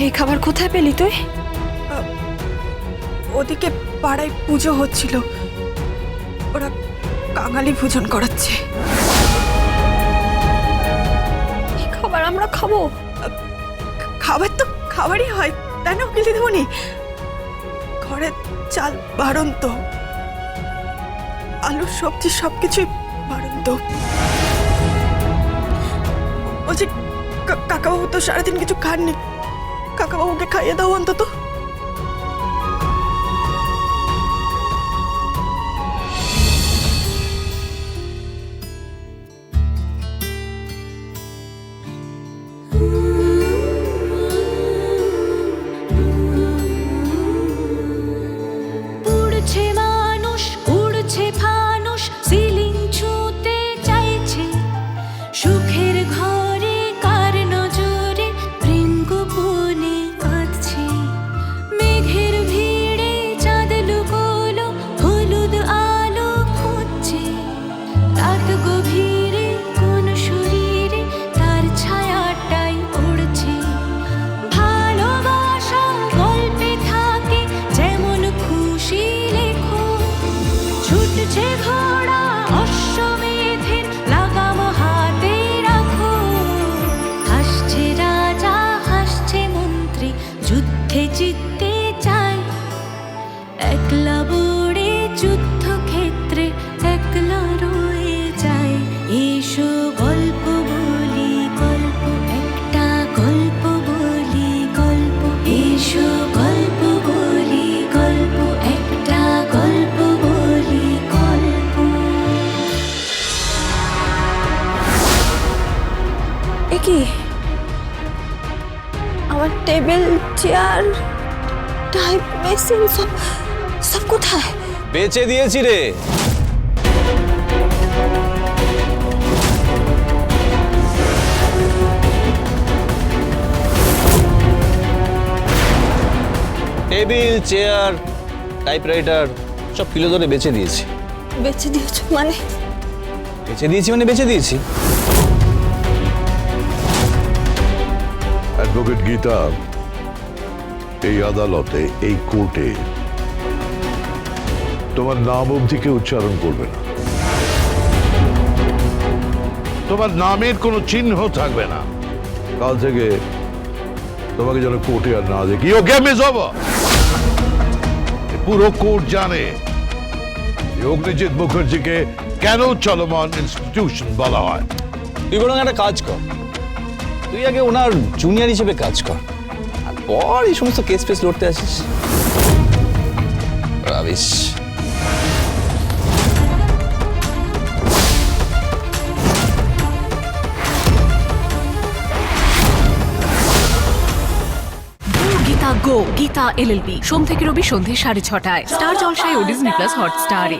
এই খাবার কোথায় পেলি তুই? ওদিকে পাড়ায় পুজো হচ্ছিল। ওরা কাঙালি ভোজন করাচ্ছে। খাবার আমরা খাব। খাবার তো খাবারই হয় তাই না উকিল দিদিমণি? ঘরের চাল বাড়ন্ত। আলু সবজি সব কিছুই বাড়ন্ত বলছি কাকাবাবু তো সারাদিন কিছু খাননি। 関わおげ替えだわんだと。কি আমার টেবিল চেয়ার টাইপ মেশিন সব সব কোথায় বেচে দিয়েছি রে টেবিল চেয়ার টাইপরাইটার সব কিলো ধরে বেচে দিয়েছি বেছে দিয়েছো মানে বেচে দিয়েছি মানে বেচে দিয়েছি অ্যাডভোকেট গীতা, এই আদালতে, এই কোর্টে তোমার নাম অবধি কেউ উচ্চারণ করবে না। তোমার নামের কোনো চিহ্ন থাকবে না। কাল থেকে তোমাকে যেন কোর্টে আর না দেখি। ও গেমে যাব পুরো কোর্ট জানে অগ্নিজিৎ মুখার্জিকে কেন চলমান ইনস্টিটিউশন বলা হয়। তুই বরং একটা কাজ কর। তুই আগে ওনার জুনিয়র হিসেবে কাজ কর। পর এই সমস্ত কেস ফেস লড়তে আসিস। রাবিশ। গীতা গো, গীতা এলএলবি। সোম থেকে রবি সন্ধে সাড়ে ছটায়। স্টার জলসায় ও ডিজনি প্লাস হটস্টারে